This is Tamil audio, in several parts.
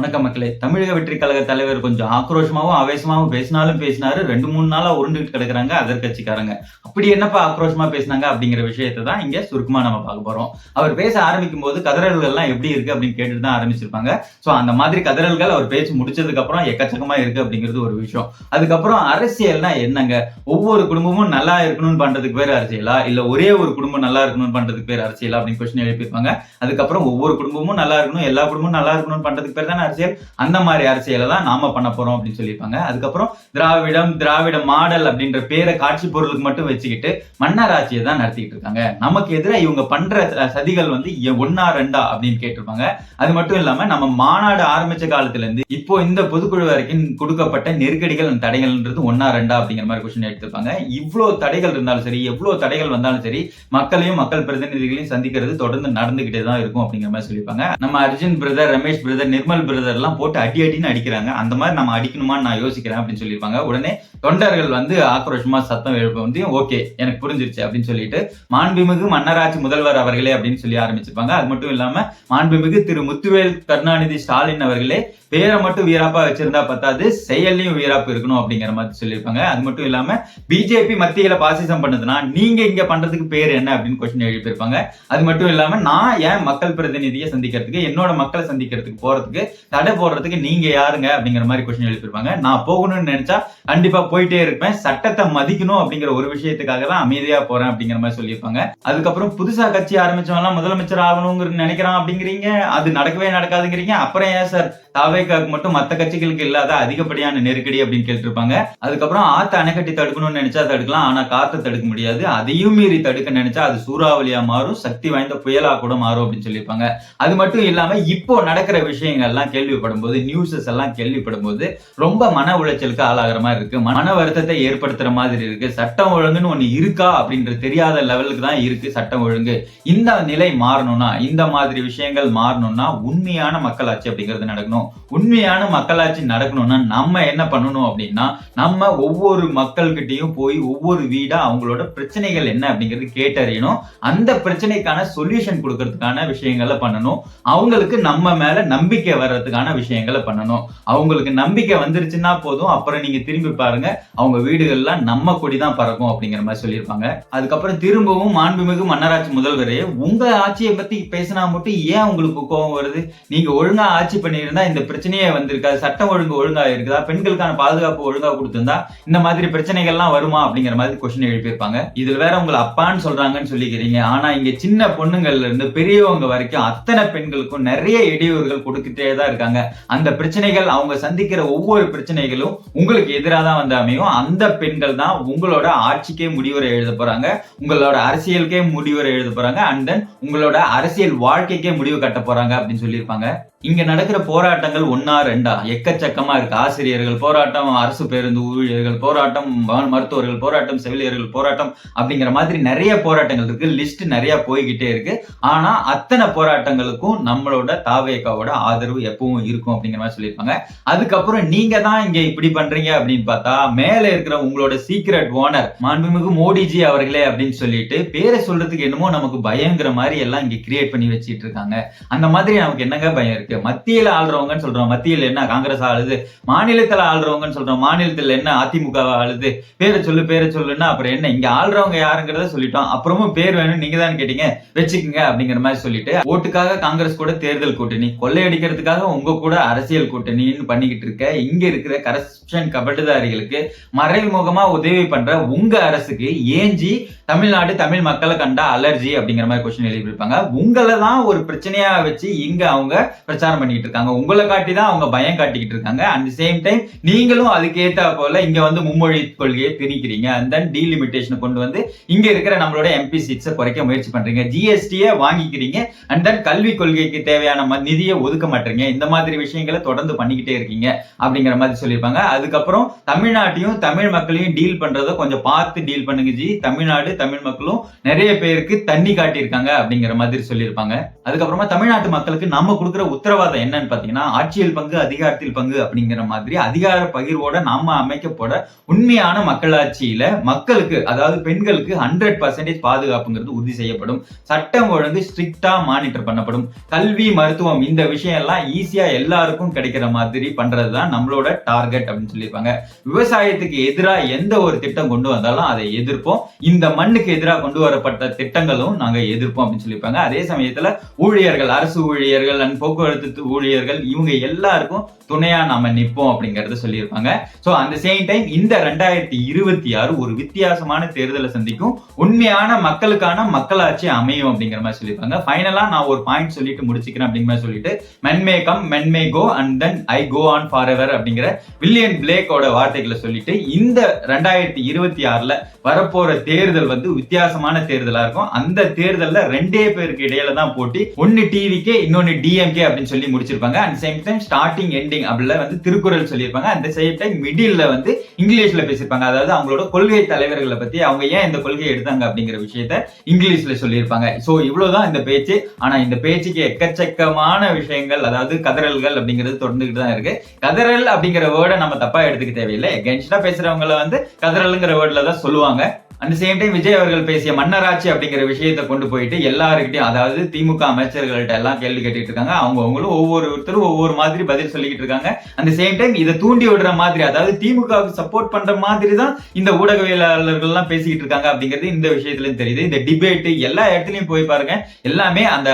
வணக்கம் மக்களே. தமிழக வெற்றி கழக தலைவர் கொஞ்சம் ஆக்ரோஷமாவும் ஆவேசமாகவும் பேசினாலும் பேசினாரு. ரெண்டு மூணு நாளா உருண்டுகிட்டு கிடக்குறாங்க அதர் கட்சிக்காரங்க அப்படி என்னப்பா ஆக்ரோஷமா பேசினாங்க அப்படிங்கிற விஷயத்தை தான் இங்க சுருக்கமா நம்ம பார்க்க போறோம். அவர் பேச ஆரம்பிக்கும் போது கதறல்கள் எல்லாம் எப்படி இருக்கு அப்படின்னு கேட்டுட்டு தான் ஆரம்பிச்சிருப்பாங்க. சோ அந்த மாதிரி கதறல்கள் அவர் பேச்சு முடிச்சதுக்கு அப்புறம் எக்கச்சக்கமா இருக்கு அப்படிங்கிறது ஒரு விஷயம். அதுக்கப்புறம் அரசியல்னா என்னங்க? ஒவ்வொரு குடும்பமும் நல்லா இருக்கணும்னு பண்றதுக்கு பேர் அரசியலா? இல்ல ஒரே ஒரு குடும்பம் நல்லா இருக்கணும்னு பண்றதுக்கு பேர் அரசியலா அப்படின்னு கொஸ்டின் எழுப்பியிருப்பாங்க. அதுக்கப்புறம் ஒவ்வொரு குடும்பமும் நல்லா இருக்கணும் எல்லா குடும்பமும் நல்லா இருக்கணும்னு பண்றதுக்கு பேர் தானே அரசியல் அந்த மாதிரி அரசியலை தான் நாம பண்ண போறோம் அப்படின்னு சொல்லியிருப்பாங்க. அதுக்கப்புறம் திராவிடம் திராவிட மாடல் அப்படின்ற பேரை காட்சி பொருளுக்கு மட்டும் வச்சுக்கிட்டு மன்னர் ஆட்சியை தான் நடத்திக்கிட்டு இருக்காங்க. நமக்கு எதிராக இவங்க பண்ற சதிகள் வந்து ஒன்னா ரெண்டா அப்படின்னு கேட்டிருப்பாங்க. அது மட்டும் இல்லாம நம்ம மாநாடு ஆரம்பிச்ச காலத்துல இருந்து இப்போ இந்த பொதுக்குழு வரைக்கும் கொடுக்கப்பட்ட நெருக்கடிகள் தடைகள்ன்றது ஒன்னா ரெண்டா அப்படிங்கிற மாதிரி கொஸ்டின் எடுத்திருப்பாங்க. இவ்வளவு தடைகள் இருந்தாலும் சரி எவ்வளவு தடைகள் வந்தாலும் சரி மக்களையும் மக்கள் பிரதிநிதிகளையும் சந்திக்கிறது தொடர்ந்து நடந்துகிட்டே தான் இருக்கும் அப்படிங்கிற மாதிரி சொல்லியிருப்பாங்க. நம்ம அர்ஜுன் பிரதர் ரமேஷ் பிரதர் நிர்மல் பிரதர்லாம் எல்லாம் போட்டு அடி அடின்னு அடிக்கிறாங்க. அந்த மாதிரி நம்ம அடிக்கணுமான்னு நான் யோசிக்கிறேன் அப்படின்னு சொல்லியிருப்பாங்க. உடனே தொண்டர்கள் வந்து ஆக்ரோஷமா சத்தம் எழுப்ப வந்து ஓகே எனக்கு புரிஞ்சிருச்சு அப்படின்னு சொல்லிட்டு மாண்புமிகு மன்னராட்சி முதல்வர் அவர்களே அப்படின்னு சொல்லி ஆரம்பிச்சிருப்பாங்க. அது மட்டும் இல்லாம மாண்புமிகு திரு முத்துவேல் கருணாநிதி ஸ்டாலின் அவர்களே பேரை மட்டும் வீராப்பா வச்சிருந்தா பத்தாது செயல்லையும் வீராப்பு இருக்கணும் அப்படிங்கிற மாதிரி சொல்லியிருப்பாங்க. அது மட்டும் இல்லாம பிஜேபி மத்தியில பாசிசம் பண்ணுதுன்னா நீங்க இங்க பண்றதுக்கு பேர் என்ன? அப்படின்னு கொஸ்டின் எழுப்பியிருப்பாங்க. அது மட்டும் இல்லாம நான் ஏன் மக்கள் பிரதிநிதியை சந்திக்கிறதுக்கு என்னோட மக்களை சந்திக்கிறதுக்கு போறதுக்கு தடை போடுறதுக்கு நீங்க யாருங்க அப்படிங்கிற மாதிரி கொஸ்டின் எழுப்பியிருப்பாங்க. நான் போகணும்னு நினைச்சா கண்டிப்பா போயிட்டே இருப்பேன். சட்டத்தை மதிக்கணும் அப்படிங்கிற ஒரு விஷயத்துக்காக தான் அமைதியா போறேன் அப்படிங்கிற மாதிரி சொல்லியிருப்பாங்க. அதுக்கப்புறம் புதுசா கட்சி ஆரம்பிச்சவன் முதலமைச்சர் ஆகணுங்கிற நினைக்கிறான் அப்படிங்கிறீங்க. அது நடக்கவே நடக்காதுங்கிறீங்க. அப்புறம் ஏன் சார் தாவேக்காக்கு மட்டும் மத்த கட்சிகளுக்கு இல்லாத அதிகப்படியான நெருக்கடி அப்படின்னு கேட்டிருப்பாங்க. அதுக்கப்புறம் ஆத்த அணைக்கட்டி தடுக்கணும்னு நினைச்சா தடுக்கலாம். ஆனா காத்த தடுக்க முடியாது. அதையும் மீறி தடுக்க நினைச்சா அது சூறாவளியா மாறும். சக்தி வாய்ந்த புயலா கூட மாறும் அப்படின்னு சொல்லியிருப்பாங்க. அது மட்டும் இல்லாம இப்போ நடக்கிற விஷயங்கள்லாம் கேள்விப்படும் போது நியூஸஸ் எல்லாம் கேள்விப்படும் போது ரொம்ப மன உளைச்சலுக்கு ஆளாகிற மாதிரி இருக்கு. மன மன வருத்தத்தை ஏற்படுத்துற மாதிரி இருக்கு. சட்டம் ஒழுங்குன்னு ஒண்ணு இருக்கா அப்படின்றது தெரியாத லெவலுக்கு தான் இருக்கு சட்டம் ஒழுங்கு. இந்த நிலை மாறணும்னா இந்த மாதிரி விஷயங்கள் மாறணும்னா உண்மையான மக்களாட்சி அப்படிங்கிறது நடக்கணும். உண்மையான மக்களாட்சி நடக்கணும்னா நம்ம என்ன பண்ணணும் அப்படின்னா நம்ம ஒவ்வொரு மக்கள்கிட்டயும் போய் ஒவ்வொரு வீடா அவங்களோட பிரச்சனைகள் என்ன அப்படிங்கிறது கேட்டறியணும். அந்த பிரச்சனைக்கான சொல்யூஷன் கொடுக்கறதுக்கான விஷயங்களை பண்ணணும். அவங்களுக்கு நம்ம மேல நம்பிக்கை வர்றதுக்கான விஷயங்களை பண்ணணும். அவங்களுக்கு நம்பிக்கை வந்துருச்சுன்னா போதும். அப்புறம் நீங்க திரும்பி பாருங்க அவங்க வீடுகள்லாம் நம்ம கொடி தான் பறக்கும் அப்படிங்கிற மாதிரி சொல்லியிருப்பாங்க. அதுக்கப்புறம் திரும்பவும் மாண்புமிகு மன்னராட்சி முதல்வரே உங்க ஆட்சியை பத்தி பேசினா மட்டும் ஏன் உங்களுக்கு கோபம் வருது? நீங்க ஒழுங்கா ஆட்சி பண்ணியிருந்தா இந்த பிரச்சனையே வந்திருக்காது. சட்டம் ஒழுங்கு ஒழுங்கா இருக்குதா? பெண்களுக்கான பாதுகாப்பு ஒழுங்கா கொடுத்திருந்தா இந்த மாதிரி பிரச்சனைகள்லாம் வருமா அப்படிங்கிற மாதிரி கொஸ்டின் எழுப்பியிருப்பாங்க. இதுல வேற உங்களை அப்பான்னு சொல்றாங்கன்னு சொல்லிக்கிறீங்க. ஆனா இங்க சின்ன பொண்ணுங்கள்ல இருந்து பெரியவங்க வரைக்கும் அத்தனை பெண்களுக்கும் நிறைய இடையூறுகள் கொடுத்துட்டே தான் இருக்காங்க. அந்த பிரச்சனைகள் அவங்க சந்திக்கிற ஒவ்வொரு பிரச்சனைகளும் உங்களுக்கு எதிராக தான் வந்து அமையும் அந்த பெண்கள் தான் உங்களோட ஆட்சிக்கே முடிவுரை எழுத போறாங்க உங்களோட அரசியலுக்கே முடிவுரை எழுத போறாங்க அண்ட் தென் உங்களோட அரசியல் வாழ்க்கைக்கே முடிவு கட்ட போறாங்க அப்படின்னு சொல்லியிருப்பாங்க. இங்க நடக்கிற போராட்டங்கள் ஒன்னா ரெண்டா? எக்கச்சக்கமா இருக்கு. ஆசிரியர்கள் போராட்டம் அரசு பேருந்து ஊழியர்கள் போராட்டம் மருத்துவர்கள் போராட்டம் செவிலியர்கள் போராட்டம் அப்படிங்கிற மாதிரி நிறைய போராட்டங்கள் இருக்கு. லிஸ்ட் நிறைய போய்கிட்டே இருக்கு. ஆனா அத்தனை போராட்டங்களுக்கும் நம்மளோட தாவேக்காவோட ஆதரவு எப்பவும் இருக்கும் அப்படிங்கிற மாதிரி சொல்லியிருப்பாங்க. அதுக்கப்புறம் நீங்க தான் இங்க இப்படி பண்றீங்க அப்படின்னு பார்த்தா மேல இருக்கிற உங்களோட சீக்ரெட் ஓனர் மாண்புமிகு மோடிஜி அவர்களே அப்படின்னு சொல்லிட்டு பேரை சொல்றதுக்கு என்னமோ நமக்கு பயங்கிற மாதிரி எல்லாம் இங்க கிரியேட் பண்ணி வச்சிட்டு இருக்காங்க. அந்த மாதிரி நமக்கு என்னங்க பயம் இருக்கு? மத்தியில ஆள்றவங்கன்னு சொல்றோம். மத்தியில் என்ன காங்கிரஸ் ஆளுது? மாநிலத்துல ஆள்றவங்கன்னு சொல்றோம். மாநிலத்துல என்ன அதிமுக ஆளுது? பேரை சொல்லு பேரை சொல்லுன்னா அப்புறம் என்ன? இங்க ஆள்றவங்க யாருங்கிறத சொல்லிட்டோம். அப்புறமும் பேர் வேணும். நீங்க தான் கேட்டீங்க. வச்சுக்கோங்க அப்படிங்கிற மாதிரி சொல்லிட்டு ஓட்டுக்காக காங்கிரஸ் கூட தேர்தல் கூட்டணி கொள்ளையடிக்கிறதுக்காக உங்க கூட அரசியல் கூட்டணின்னு பண்ணிக்கிட்டு இருக்க இங்க இருக்கிற கரப்ஷன் கபட்டுதாரிகளுக்கு மறைமுகமா உதவி பண்ற உங்க அரசுக்கு ஏஞ்சி தமிழ்நாடு தமிழ் மக்களை கண்டா அலர்ஜி அப்படிங்கிற மாதிரி கொஸ்டின் எழுதியிருப்பாங்க. உங்களை தான் ஒரு பிரச்சனையா வச்சு இங்க அவங்க பிரச்சாரம் பண்ணிட்டு இருக்காங்க. உங்களை காட்டி தான் அவங்க பயம் காட்டிக்கிட்டு இருக்காங்க. அட் சேம் டைம் நீங்களும் அதுக்கேற்ற போல இங்க வந்து மும்மொழி கொள்கையை திணிக்கிறீங்க. அண்ட் தென் டீலிமிட்டேஷனை கொண்டு வந்து இங்க இருக்கிற நம்மளோட எம்பி சீட்ஸை குறைக்க முயற்சி பண்றீங்க. ஜிஎஸ்டியை வாங்கிக்கிறீங்க. அண்ட் தென் கல்வி கொள்கைக்கு தேவையான நிதியை ஒதுக்க மாட்டீங்க. இந்த மாதிரி விஷயங்களை தொடர்ந்து பண்ணிக்கிட்டே இருக்கீங்க. அப்படிங்கிற மாதிரி சொல்லியிருப்பாங்க. அதுக்கப்புறம் தமிழ்நாட்டையும் தமிழ் மக்களையும் டீல் பண்றதை கொஞ்சம் பார்த்து டீல் பண்ணுங்க ஜி. தமிழ்நாடு தமிழ் மக்களும் நிறைய பேருக்கு தண்ணி காட்டியிருக்காங்க அப்படிங்கிற மாதிரி சொல்லியிருப்பாங்க. அதுக்கப்புறமா தமிழ்நாட்டு மக்களுக்கு நம்ம கொடுக்குற உத்தர உத்தரவாதம் என்னன்னு பாத்தீங்கன்னா ஆட்சியில் பங்கு அதிகாரத்தில் பங்கு அப்படிங்கிற மாதிரி அதிகார பகிர்வோட நாம அமைக்கப்போட உண்மையான மக்களாட்சியில மக்களுக்கு அதாவது பெண்களுக்கு ஹண்ட்ரட் பர்சன்டேஜ் பாதுகாப்புங்கிறது உறுதி செய்யப்படும். சட்டம் ஒழுங்கு ஸ்ட்ரிக்டா மானிட்டர் பண்ணப்படும். கல்வி மருத்துவம் இந்த விஷயம் எல்லாம் ஈஸியா எல்லாருக்கும் கிடைக்கிற மாதிரி பண்றதுதான் நம்மளோட டார்கெட் அப்படின்னு சொல்லியிருப்பாங்க. விவசாயத்துக்கு எதிராக எந்த ஒரு திட்டம் கொண்டு வந்தாலும் அதை எதிர்ப்போம். இந்த மண்ணுக்கு எதிராக கொண்டு வரப்பட்ட திட்டங்களும் நாங்க எதிர்ப்போம் அப்படின்னு சொல்லியிருப்பாங்க. அதே சமயத்துல ஊழியர்கள் அரசு ஊழியர்கள் அண்ட் போக்குவரத்து ஊழியர்கள் இவங்க எல்லாருக்கும் துணையா நாம நிற்போம் அப்படிங்கறத சொல்லியிருப்பாங்க. சோ அந்த சேம் டைம் இந்த ரெண்டாயிரத்தி இருபத்தி ஆறு ஒரு வித்தியாசமான தேர்தலை சந்திக்கும் உண்மையான மக்களுக்கான மக்களாட்சி அமையும் அப்படிங்கிற மாதிரி சொல்லியிருப்பாங்க. ஃபைனலா நான் ஒரு பாயிண்ட் சொல்லிட்டு முடிச்சுக்கிறேன் அப்படிங்கிற மாதிரி சொல்லிட்டு men may come men may go and then I go on forever அப்படிங்கிற வில்லியன் பிளேக்கோட வார்த்தைகளை சொல்லிட்டு இந்த ரெண்டாயிரத்தி இருபத்தி ஆறுல வரப்போற தேர்தல் வந்து வித்தியாசமான தேர்தலா இருக்கும். அந்த தேர்தல்ல ரெண்டே பேருக்கு இடையில தான் போட்டி. ஒன்னு டிவிக்கே இன்னொன்னு டிஎம்கே அப்படின்னு சொல்லி முடிச்சிருப்பாங்க. And same time starting ending அப்படில வந்து திருக்குறள் சொல்லியிருப்பாங்க. அந்த சேம் டைம் மிடில் வந்து இங்கிலீஷ்ல பேசியிருப்பாங்க. அதாவது அவங்களோட கொள்கை தலைவர்களை பத்தி அவங்க ஏன் இந்த கொள்கையை எடுத்தாங்க அப்படிங்கிற விஷயத்த இங்கிலீஷ்ல சொல்லியிருப்பாங்க. ஸோ இவ்வளவுதான் இந்த பேச்சு. ஆனா இந்த பேச்சுக்கு எக்கச்சக்கமான விஷயங்கள் அதாவது கதறல்கள் அப்படிங்கிறது தொடர்ந்துகிட்டு தான் இருக்கு. கதறல் அப்படிங்கிற வேர்டை நம்ம தப்பா எடுத்துக்க தேவையில்லை. எகென்ஸ்டா பேசுறவங்கள வந்து கதறல்ங்கிற வேர்ட்ல தான் சொல்லுவாங்க. அந்த சேம் டைம் விஜய் அவர்கள் பேசிய மன்னராட்சி அப்படிங்கிற விஷயத்தை கொண்டு போயிட்டு எல்லாருக்கிட்டையும் அதாவது திமுக அமைச்சர்கள்ட்ட எல்லாம் கேள்வி கேட்டுட்டு இருக்காங்க அவங்க அவங்களும் ஒவ்வொருத்தரும் ஒவ்வொரு மாதிரி பதில் சொல்லிக்கிட்டு இருக்காங்க. அந்த சேம் டைம் இதை தூண்டி விடுற மாதிரி அதாவது திமுகவுக்கு சப்போர்ட் பண்ற மாதிரி தான் இந்த ஊடகவியலாளர்கள் எல்லாம் பேசிக்கிட்டு இருக்காங்க அப்படிங்கிறது இந்த விஷயத்துலயும் தெரியுது. இந்த டிபேட் எல்லா இடத்துலயும் போய் பாருங்க. எல்லாமே அந்த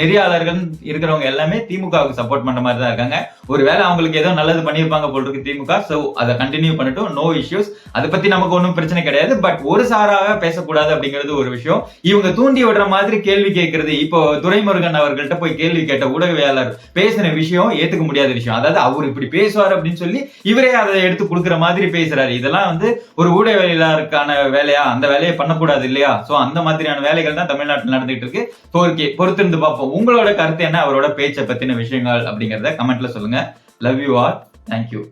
நெறியாளர்கள் இருக்கிறவங்க எல்லாமே திமுகவுக்கு சப்போர்ட் பண்ற மாதிரி தான் இருக்காங்க. ஒருவேளை அவங்களுக்கு ஏதோ நல்லது பண்ணியிருப்பாங்க போல் இருக்கு திமுக. சோ அதை கண்டினியூ பண்ணட்டும். நோ இஷ்யூஸ் அதை பத்தி நமக்கு ஒன்றும் பிரச்சனை கிடையாது. பட் ஒரு சாராக பேசக்கூடாது அப்படிங்கிறது ஒரு விஷயம். இவங்க தூண்டி விடுற மாதிரி கேள்வி கேட்கறது இப்போ துரைமுருகன் அவர்கள்ட்ட போய் கேள்வி கேட்ட ஊடகவியலாளர் பேசின விஷயம் ஏத்துக்க முடியாத விஷயம். அதாவது அவர் இப்படி பேசுவார் அப்படின்னு சொல்லி இவரே அதை எடுத்து கொடுக்குற மாதிரி பேசுறாரு. இதெல்லாம் வந்து ஒரு ஊடகவியலாளருக்கான வேலையா? அந்த வேலையை பண்ணக்கூடாது இல்லையா? சோ அந்த மாதிரியான வேலைகள் தான் தமிழ்நாட்டில் நடந்துகிட்டு இருக்கு. ஓகே பொறுத்திருந்து பார்ப்போம். உங்களோட கருத்து என்ன? அவரோட பேச்சை பத்தின விஷயங்கள் அப்படிங்கறத கமெண்ட்ல சொல்லுங்க. Love you are thank you